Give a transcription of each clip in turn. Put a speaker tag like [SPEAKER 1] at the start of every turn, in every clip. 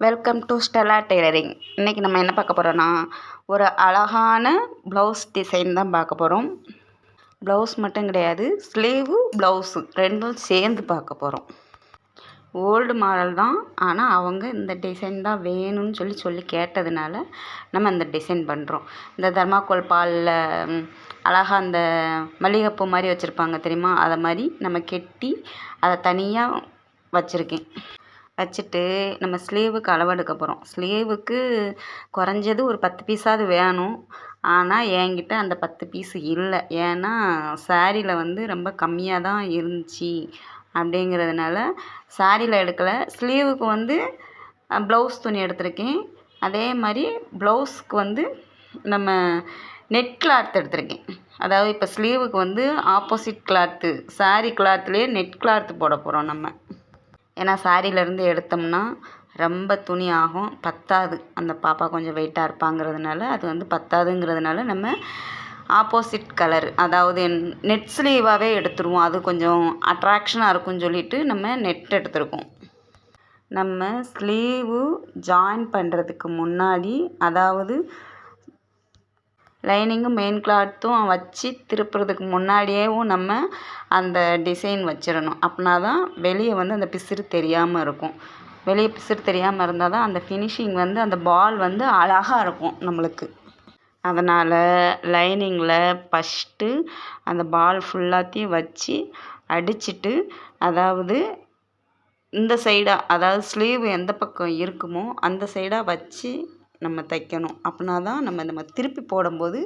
[SPEAKER 1] Welcome to Stella tailoring இன்றைக்கி நம்ம என்ன பார்க்க போகிறோன்னா ஒரு அழகான ப்ளவுஸ் டிசைன் தான் பார்க்க போகிறோம் ப்ளவுஸ் மட்டும் கிடையாது ஸ்லீவு ப்ளவுஸு ரெண்டும் சேர்ந்து பார்க்க போகிறோம் ஓல்டு மாடல் தான் ஆனால் அவங்க இந்த டிசைன் தான் வேணும்னு சொல்லி சொல்லி கேட்டதுனால நம்ம இந்த டிசைன் பண்ணுறோம் இந்த தர்மாக்கோல் பாலில் அழகாக அந்த மல்லிகைப்பூ மாதிரி வச்சுருப்பாங்க தெரியுமா? அதை மாதிரி நம்ம கெட்டி அதை தனியாக வச்சுருக்கேன். வச்சுட்டு நம்ம ஸ்லீவுக்கு அளவெடுக்க போகிறோம் ஸ்லீவுக்கு குறைஞ்சது ஒரு பத்து பீஸாவது வேணும். ஆனால் என்கிட்ட அந்த பத்து பீஸ் இல்லை. ஏன்னா ஸாரியில் வந்து ரொம்ப கம்மியாக தான் இருந்துச்சு அப்படிங்கிறதுனால ஸாரியில் எடுக்கலை. ஸ்லீவுக்கு வந்து ப்ளவுஸ் துணி எடுத்திருக்கேன். அதே மாதிரி ப்ளவுஸ்க்கு வந்து நம்ம நெட் கிளாத் எடுத்திருக்கேன். அதாவது இப்போ ஸ்லீவுக்கு வந்து ஆப்போசிட் கிளாத்து ஸாரி கிளாத்துலேயே நெட் கிளாத்து போட போகிறோம் நம்ம. ஏன்னா ஸாரியிலேருந்து எடுத்தோம்னா ரொம்ப துணி ஆகும். பத்தாது. அந்த பாப்பா கொஞ்சம் வெயிட்டாக இருப்பாங்கிறதுனால அது வந்து பத்தாதுங்கிறதுனால நம்ம ஆப்போசிட் கலர் அதாவது நெட் ஸ்லீவாகவே எடுத்துருவோம். அது கொஞ்சம் அட்ராக்ஷனாக இருக்கும்னு சொல்லிட்டு நம்ம நெட் எடுத்திருக்கோம். நம்ம ஸ்லீவு ஜாயின் பண்ணுறதுக்கு முன்னாடி அதாவது லைனிங்கும் மெயின் கிளாத்தும் வச்சு திருப்புறதுக்கு முன்னாடியேவும் நம்ம அந்த டிசைன் வச்சிடணும். அப்படின்னா தான் வெளியே வந்து அந்த பிசிறு தெரியாமல் இருக்கும். வெளியே பிசிறு தெரியாமல் இருந்தால் தான் அந்த ஃபினிஷிங் வந்து அந்த பால் வந்து அழகாக இருக்கும் நம்மளுக்கு. அதனால் லைனிங்கில் ஃபஸ்ட்டு அந்த பால் ஃபுல்லாத்தையும் வச்சு அடிச்சுட்டு அதாவது இந்த சைடாக அதாவது ஸ்லீவ் எந்த பக்கம் இருக்குமோ அந்த சைடாக வச்சு நம்ம தைக்கணும். அப்படின்னா தான் நம்ம நம்ம திருப்பி போடும்போது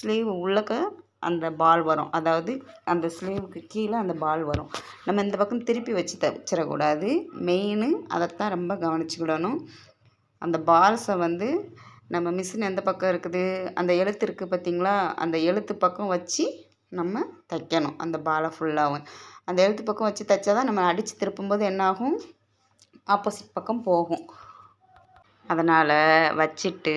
[SPEAKER 1] ஸ்லீவ் உள்ளக்க அந்த பால் வரும். அதாவது அந்த ஸ்லீவுக்கு கீழே அந்த பால் வரும். நம்ம இந்த பக்கம் திருப்பி வச்சு தைச்சிடக்கூடாது. மெயின் அதைத்தான் ரொம்ப கவனிச்சுக்கிடணும். அந்த பால்ஸை வந்து நம்ம மிஷின் எந்த பக்கம் இருக்குது? அந்த எழுத்து இருக்குது பார்த்திங்களா? அந்த எழுத்து பக்கம் வச்சு நம்ம தைக்கணும். அந்த பாலை ஃபுல்லாகவும் அந்த எழுத்து பக்கம் வச்சு தைச்சா தான் நம்ம அடித்து திருப்பும்போது என்னாகும்? ஆப்போசிட் பக்கம் போகும். அதனால் வச்சுட்டு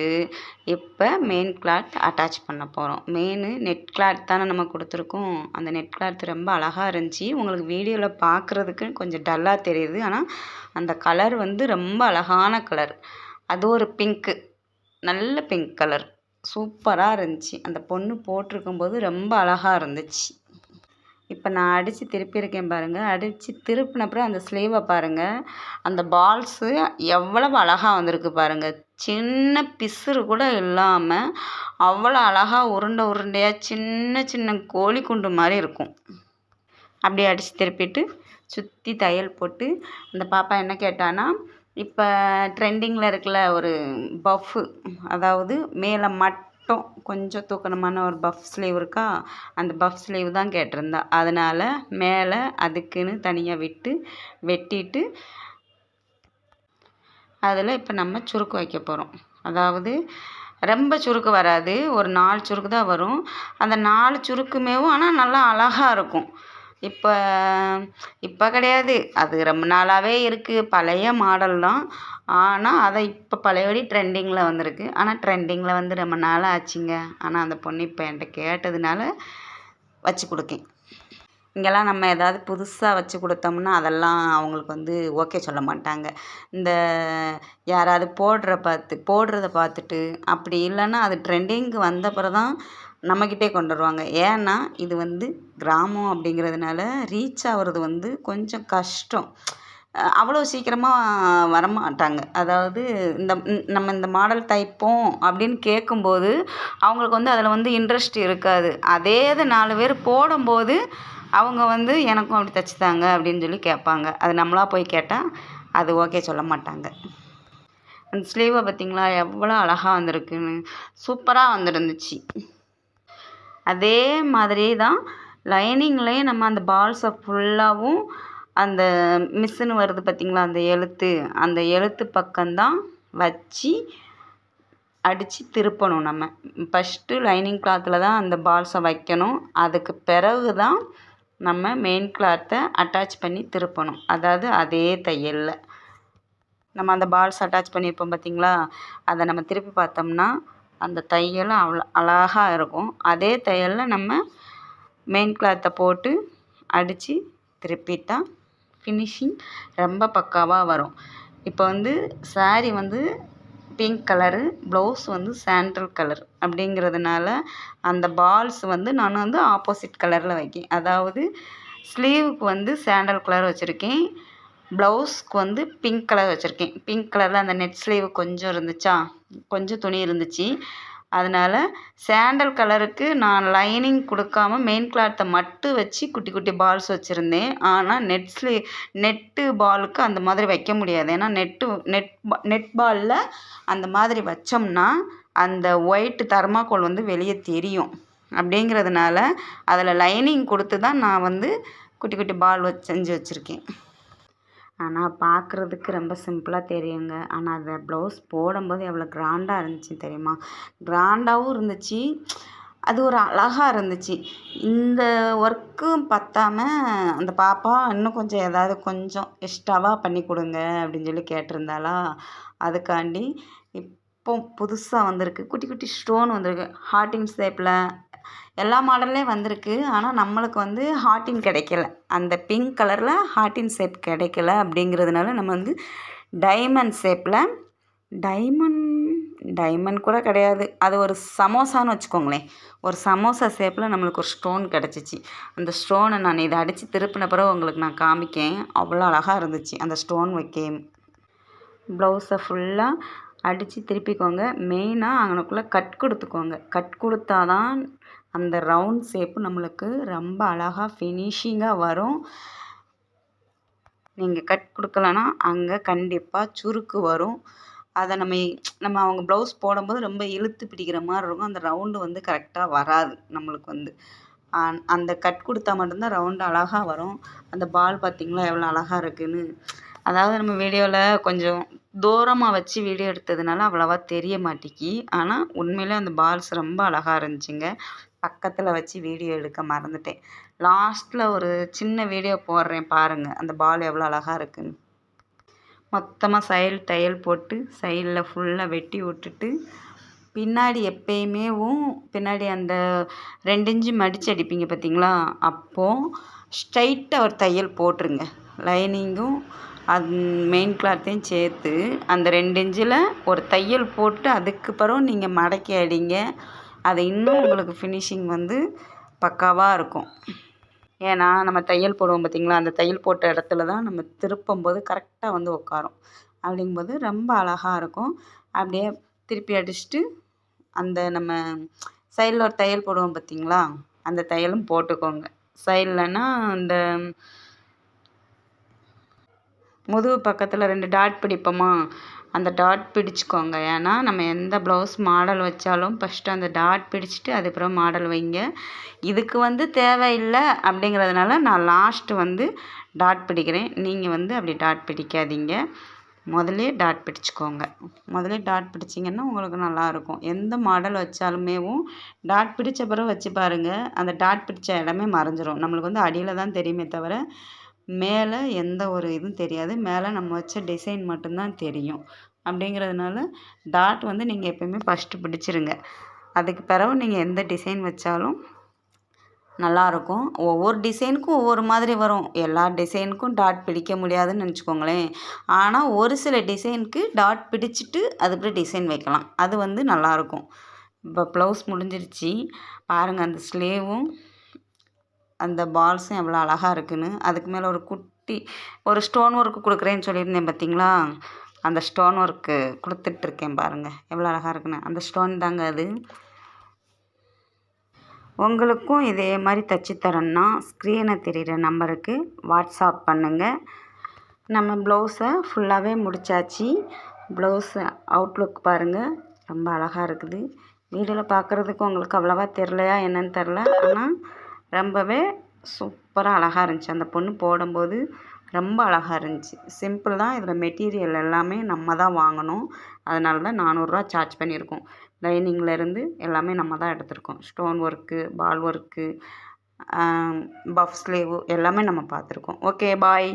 [SPEAKER 1] இப்போ மெயின் கிளாத் அட்டாச் பண்ண போகிறோம் மெயினு நெட் கிளாத் தானே நம்ம கொடுத்துருக்கோம். அந்த நெட் கிளாத் ரொம்ப அழகாக இருந்துச்சு. உங்களுக்கு வீடியோவில் பார்க்குறதுக்கு கொஞ்சம் டல்லாக தெரியுது. ஆனால் அந்த கலர் வந்து ரொம்ப அழகான கலர் அது ஒரு பிங்க்கு நல்ல பிங்க் கலர் சூப்பராக இருந்துச்சு. அந்த பொண்ணு போட்டிருக்கும் போது ரொம்ப அழகாக இருந்துச்சு. இப்போ நான் அடித்து திருப்பியிருக்கேன் பாருங்கள் அடித்து திருப்பினப்புறம் அந்த ஸ்லீவை பாருங்கள் அந்த பால்ஸு எவ்வளவு அழகாக வந்திருக்கு பாருங்கள் சின்ன பிசுறு கூட இல்லாமல் அவ்வளோ அழகாக உருண்டை உருண்டையாக சின்ன சின்ன கோழி குண்டு மாதிரி இருக்கும். அப்படியே அடித்து திருப்பிட்டு சுற்றி தையல் போட்டு அந்த பாப்பா என்ன கேட்டான்னா இப்போ ட்ரெண்டிங்கில் இருக்கிற ஒரு பஃப்பு அதாவது மேலே மட் மட்டும் கொஞ்சம் தூக்கணமான ஒரு பஃப் ஸ்லீவ் இருக்கா? அந்த பஃப் ஸ்லீவ் தான் கேட்டிருந்தா. அதனால் மேலே அதுக்குன்னு தனியாக விட்டு வெட்டிட்டு அதில் இப்போ நம்ம சுருக்கு வைக்க போகிறோம் அதாவது ரொம்ப சுருக்கு வராது. ஒரு நாலு சுருக்கு தான் வரும். அந்த நாலு சுருக்குமேவும் ஆனால் நல்லா அழகாக இருக்கும். இப்போ இப்போ கிடையாது. அது ரொம்ப நாளாகவே இருக்குது பழைய மாடல் தான். ஆனால் அதை இப்போ பழையபடி ட்ரெண்டிங்கில் வந்திருக்கு. ஆனால் ட்ரெண்டிங்கில் வந்து ரொம்ப நாள் ஆச்சுங்க. ஆனால் அந்த பொண்ணு இப்போ என்கிட்ட கேட்டதுனால வச்சு கொடுக்கேன். இங்கெல்லாம் நம்ம ஏதாவது புதுசாக வச்சு கொடுத்தோம்னா அதெல்லாம் அவங்களுக்கு வந்து ஓகே சொல்ல மாட்டாங்க. இந்த யாராவது போடுற பார்த்து போடுறத பார்த்துட்டு அப்படி இல்லைன்னா அது ட்ரெண்டிங்க்கு வந்த பிறகு தான் நம்மக்கிட்டே கொண்டு வருவாங்க. ஏன்னா இது வந்து கிராமம் அப்படிங்கிறதுனால ரீச் ஆகிறது வந்து கொஞ்சம் கஷ்டம். அவ்வளோ சீக்கிரமாக வரமாட்டாங்க. அதாவது இந்த நம்ம இந்த மாடல் தைப்போம் அப்படின்னு கேட்கும்போது அவங்களுக்கு வந்து அதில் வந்து இன்ட்ரெஸ்ட் இருக்காது. அதே இது நாலு பேர் போடும்போது அவங்க வந்து எனக்கும் அப்படி தைச்சித்தாங்க அப்படின்னு சொல்லி கேட்பாங்க. அது நம்மளாக போய் கேட்டால் அது ஓகே சொல்ல மாட்டாங்க. அந்த ஸ்லீவை பார்த்திங்களா? எவ்வளோ அழகாக வந்திருக்குன்னு. சூப்பராக வந்துருந்துச்சு. அதே மாதிரி தான் லைனிங்லேயும் நம்ம அந்த பால்ஸை ஃபுல்லாகவும் அந்த மிஸ்ஸுன்னு வருது பார்த்திங்களா அந்த எழுத்து அந்த எழுத்து பக்கம்தான் வச்சு அடித்து திருப்பணும் நம்ம. ஃபஸ்ட்டு லைனிங் கிளாத்தில் தான் அந்த பால்ஸை வைக்கணும். அதுக்கு பிறகு தான் நம்ம மெயின் கிளாத்தை அட்டாச் பண்ணி திருப்பணும். அதாவது அதே தையலில். நம்ம அந்த பால்ஸ் அட்டாச் பண்ணியிருப்போம் பார்த்திங்களா அதை நம்ம திருப்பி பார்த்தோம்னா அந்த தையல் அவ்வளோ அழகாக இருக்கும். அதே தையலில் நம்ம மெயின் கிளாத்தை போட்டு அடித்து திருப்பிட்டால் ஃபினிஷிங் ரொம்ப பக்காவாக வரும். இப்போ வந்து ஸாரீ வந்து பிங்க் கலரு ப்ளவுஸ் வந்து சாண்டல் கலர் அப்படிங்கிறதுனால அந்த பால்ஸ் வந்து நான் வந்து ஆப்போசிட் கலரில் வைக்கேன். அதாவது ஸ்லீவுக்கு வந்து சாண்டல் கலர் வச்சுருக்கேன். ப்ளவுஸ்க்கு வந்து பிங்க் கலர் வச்சுருக்கேன். பிங்க் கலரில் அந்த நெட் ஸ்லீவ் கொஞ்சம் இருந்துச்சா? கொஞ்சம் துணி இருந்துச்சு. அதனால் சாண்டல் கலருக்கு நான் லைனிங் கொடுக்காம மெயின் கிளாத்தை மட்டும் வச்சு குட்டி குட்டி பால்ஸ் வச்சுருந்தேன். ஆனால் நெட் ஸ்லீ நெட்டு பாலுக்கு அந்த மாதிரி வைக்க முடியாது. ஏன்னா நெட்டு நெட் நெட் பாலில் அந்த மாதிரி வச்சோம்னா அந்த ஒயிட்டு தர்மாக்கோல் வந்து வெளியே தெரியும். அப்படிங்கிறதுனால அதில் லைனிங் கொடுத்து தான் நான் வந்து குட்டி குட்டி பால் வச்சு செஞ்சு வச்சுருக்கேன். ஆனால் பார்க்குறதுக்கு ரொம்ப சிம்பிளாக தெரியுங்க. ஆனால் அதை ப்ளவுஸ் போடும்போது எவ்வளோ கிராண்டாக இருந்துச்சு தெரியுமா? கிராண்டாகவும் இருந்துச்சு. அது ஒரு அழகாக இருந்துச்சு. இந்த ஒர்க்கும் பத்தாம அந்த பாப்பா இன்னும் கொஞ்சம் ஏதாவது கொஞ்சம் எக்ஸ்ட்ராவாக பண்ணி கொடுங்க அப்படின்னு சொல்லி கேட்டிருந்தாளா? அதுக்காண்டி இப்போ புதுசாக வந்திருக்கு. குட்டி குட்டி ஸ்டோன் வந்திருக்கு. ஹார்ட்டின் ஷேப்பில் எல்லா மாடல்லையும் வந்திருக்கு. ஆனால் நம்மளுக்கு வந்து ஹார்ட்டின் கிடைக்கல. அந்த பிங்க் கலரில் ஹார்ட்டின் ஷேப் கிடைக்கல அப்படிங்கிறதுனால நம்ம வந்து டைமண்ட் ஷேப்பில் டைமண்ட் டைமண்ட் கூட கிடையாது. அது ஒரு சமோசான்னு வச்சுக்கோங்களேன். ஒரு சமோசா ஷேப்பில் நம்மளுக்கு ஒரு ஸ்டோன் கிடச்சிச்சு. அந்த ஸ்டோனை நான் இதை அடித்து திருப்பின பிறகு உங்களுக்கு நான் காமிக்கேன். அவ்வளோ அழகாக இருந்துச்சு அந்த ஸ்டோன் வைக்க. ப்ளவுஸை ஃபுல்லாக அடித்து திருப்பிக்கோங்க. மெயினாக அங்கனக்குள்ளே கட் கொடுத்துக்கோங்க. கட் கொடுத்தா தான் அந்த ரவுண்ட் ஷேப்பு நம்மளுக்கு ரொம்ப அழகாக ஃபினிஷிங்காக வரும். நீங்கள் கட் கொடுக்கலன்னா அங்கே கண்டிப்பாக சுருக்கு வரும். அதை நம்ம நம்ம அவங்க ப்ளவுஸ் போடும்போது ரொம்ப இழுத்து பிடிக்கிற மாதிரி இருக்கும். அந்த ரவுண்டு வந்து கரெக்டாக வராது நம்மளுக்கு வந்து. அந்த கட் கொடுத்தா மட்டும்தான் ரவுண்டு அழகாக வரும். அந்த பால் பார்த்திங்களா எவ்வளோ அழகாக இருக்குதுன்னு அதாவது நம்ம வீடியோவில் கொஞ்சம் தூரமாக வச்சு வீடியோ எடுத்ததுனால அவ்வளோவா தெரிய மாட்டேங்கி. ஆனால் உண்மையிலே அந்த பால்ஸ் ரொம்ப அழகாக இருந்துச்சுங்க. பக்கத்தில் வச்சு வீடியோ எடுக்க மறந்துட்டேன். லாஸ்ட்டில் ஒரு சின்ன வீடியோ போடுறேன் பாருங்கள் அந்த பால் எவ்வளோ அழகாக இருக்குன்னு. மொத்தமாக சைடு தையல் போட்டு சைடில் ஃபுல்லாக வெட்டி விட்டுட்டு பின்னாடி எப்பயுமேவும் பின்னாடி அந்த ரெண்டு இன்ச்சு மடித்து அடிப்பீங்க பார்த்தீங்களா அப்போது ஸ்ட்ரைட்டாக ஒரு தையல் போட்டுருங்க. லைனிங்கும் அந் மெயின் கிளாத்தையும் சேர்த்து அந்த ரெண்டு இன்ச்சில் ஒரு தையல் போட்டு அதுக்கு பிறகு நீங்கள் மடக்கி அடிங்க. அது இன்னும் உங்களுக்கு ஃபினிஷிங் வந்து பக்காவாக இருக்கும். ஏன்னா நம்ம தையல் போடுவோம் பார்த்திங்களா அந்த தையல் போட்ட இடத்துல தான் நம்ம திருப்பும்போது கரெக்டாக வந்து உட்காரும் அப்படிங்கும்போது ரொம்ப அழகாக இருக்கும். அப்படியே திருப்பி அடிச்சுட்டு அந்த நம்ம சைடில் ஒரு தையல் போடுவோம் பார்த்திங்களா அந்த தையலும் போட்டுக்கோங்க. சைடில்னா அந்த முதுகு பக்கத்தில் ரெண்டு டாட் பிடிப்போமா? அந்த டாட் பிடிச்சிக்கோங்க. ஏன்னா நம்ம எந்த ப்ளவுஸ் மாடல் வச்சாலும் ஃபஸ்ட்டு அந்த டாட் பிடிச்சிட்டு அதுக்கப்புறம் மாடல் வைங்க. இதுக்கு வந்து தேவையில்லை அப்படிங்கிறதுனால நான் லாஸ்ட்டு வந்து டாட் பிடிக்கிறேன். நீங்கள் வந்து அப்படி டாட் பிடிக்காதீங்க. முதலே டாட் பிடிச்சிக்கோங்க. முதலே டாட் பிடிச்சிங்கன்னா உங்களுக்கு நல்லாயிருக்கும். எந்த மாடல் வச்சாலுமேவும் டாட் பிடிச்ச பிறகு வச்சு பாருங்கள் அந்த டாட் பிடிச்ச இடமே மறைஞ்சிரும். நம்மளுக்கு வந்து அடியில் தான் தெரியுமே தவிர மேலே எந்த ஒரு இதுவும் தெரியாது. மேலே நம்ம வச்ச டிசைன் மட்டும்தான் தெரியும். அப்படிங்கிறதுனால டாட் வந்து நீங்கள் எப்போயுமே ஃபஸ்ட்டு பிடிச்சிருங்க. அதுக்கு பிறகு நீங்கள் எந்த டிசைன் வச்சாலும் நல்லாயிருக்கும் ஒவ்வொரு டிசைனுக்கும் ஒவ்வொரு மாதிரி வரும். எல்லா டிசைனுக்கும் டாட் பிடிக்க முடியாதுன்னு நினச்சிக்கோங்களேன். ஆனால் ஒரு சில டிசைனுக்கு டாட் பிடிச்சிட்டு அதுக்கப்புறம் டிசைன் வைக்கலாம். அது வந்து நல்லாயிருக்கும் இப்போ ப்ளவுஸ் முடிஞ்சிருச்சு. பாருங்கள் அந்த ஸ்லீவும் அந்த பால்ஸும் எவ்வளோ அழகாக இருக்குதுன்னு அதுக்கு மேலே ஒரு குட்டி ஒரு ஸ்டோன் ஒர்க்கு கொடுக்குறேன்னு சொல்லியிருந்தேன் பார்த்தீங்களா அந்த ஸ்டோன் ஒர்க்கு கொடுத்துட்ருக்கேன் பாருங்கள் எவ்வளோ அழகாக இருக்குன்னு. அந்த ஸ்டோன் தாங்க அது. உங்களுக்கும் இதே மாதிரி தைச்சி தரேன்னா ஸ்க்ரீனை தெரிகிற நம்பருக்கு வாட்ஸ்அப் பண்ணுங்கள் நம்ம ப்ளவுஸை ஃபுல்லாகவே முடித்தாச்சு ப்ளவுஸு அவுட்லுக் பாருங்கள் ரொம்ப அழகாக இருக்குது. வீடியோவில் பார்க்குறதுக்கு உங்களுக்கு அவ்வளோவா தெரிலையா என்னன்னு தெரில ஆனால் ரொம்பவே சூப்பராக அழகாக இருந்துச்சு. அந்த பொண்ணு போடும்போது ரொம்ப அழகாக இருந்துச்சு. சிம்பிள் தான் இதில் மெட்டீரியல் எல்லாமே நம்ம தான் வாங்கணும். அதனால தான் நானூறுரூவா சார்ஜ் பண்ணியிருக்கோம். லைனிங்லேருந்து எல்லாமே நம்ம தான் எடுத்திருக்கோம். Stone work ball work puff sleeve எல்லாமே நம்ம பார்த்துருக்கோம். Okay bye.